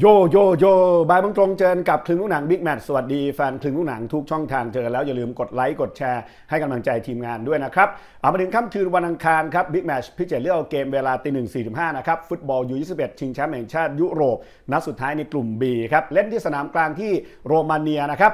โยโยโยบายบังตรงเจอกับคลึงลูกหนังบิ๊กแมทสวัสดีแฟนคลึงลูกหนังทุกช่องทางเจอแล้วอย่าลืมกดไลค์กดแชร์ให้กำลังใจทีมงานด้วยนะครับเอามาถึงค่ำคืนวันอังคารครับบิ๊กแมทพิจิตรเลือกเกมเวลาตีหนึ่งสี่ถึงห้านะครับฟุตบอลยูยี่สิบเอ็ดชิงแชมป์แห่งชาติยุโรป นัดสุดท้ายในกลุ่ม B ครับเล่นที่สนามกลางที่โรมาเนียนะครับ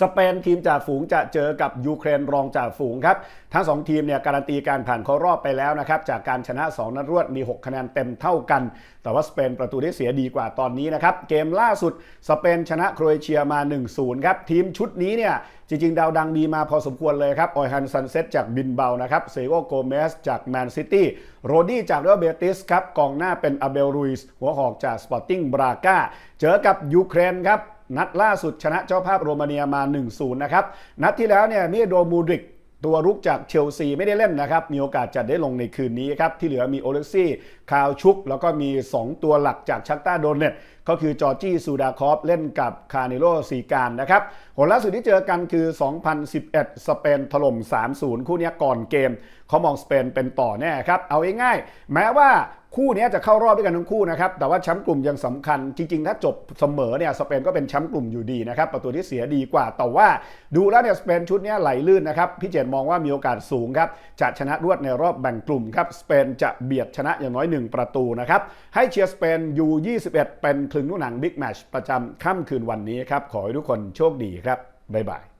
สเปนทีมจ่าฝูงจะเจอกับยูเครนรองจ่าฝูงครับ ทั้ง 2 ทีมเนี่ยการันตีการผ่านเข้ารอบไปแล้วนะครับ จากการชนะ 2 นัดรวดมี 6 คะแนนเต็มเท่ากัน แต่ว่าสเปนประตูได้เสียดีกว่าตอนนี้นะครับ เกมล่าสุดสเปนชนะโครเอเชียมา 1-0 ครับ ทีมชุดนี้เนี่ยจริง ๆ ดาวดังมีมาพอสมควรเลยครับออยฮันซันเซตจากบินเบานะครับเซโกโกเมสจากแมนซิตี้โรดี้จากเรอัลเบติสครับกองหน้าเป็นอาเบลรุยส์หัวหอกจากสปอร์ติ้งบราก้าเจอกับยูเครนครับ นัดล่าสุดชนะเจ้าภาพโรมาเนียมา 1-0 นะครับ นัดที่แล้วเนี่ยมิโดมูดริกตัวรุกจากเชลซีไม่ได้เล่นนะครับ มีโอกาสจะได้ลงในคืนนี้ครับ ที่เหลือมีโอเล็กซี่ คาวชุก แล้วก็มี 2 ตัวหลักจากชักต้าโดนเน็ตก็คือจอร์จี้ซูดาคอฟเล่นกับคาร์เนโลซีการนะครับผลล่าสุดที่เจอกันคือ 2011 สเปนถล่ม 3-0 คู่นี้ก่อนเกมเขามองสเปนเป็นต่อแน่ครับ เอาง่ายๆแม้ว่า คู่นี้จะเข้ารอบด้วยกันทั้งคู่นะครับ แต่ว่าแชมป์กลุ่มยังสำคัญ จริง ๆ ถ้าจบเสมอเนี่ยสเปนก็เป็นแชมป์กลุ่มอยู่ดีนะครับ ประตูที่เสียดีกว่า แต่ว่าดูแล้วเนี่ยสเปนชุดนี้ไหลลื่นนะครับ พี่เจตมองว่ามีโอกาสสูงครับ จะชนะรวดในรอบแบ่งกลุ่มครับ สเปนจะเบียดชนะอย่างน้อย 1 ประตูนะครับ ให้เชียร์สเปนยู21 เป็นคลึงลูกหนังบิ๊กแมชประจำค่ำคืนวันนี้ครับ ขอให้ทุกคนโชคดีครับ บ๊ายบาย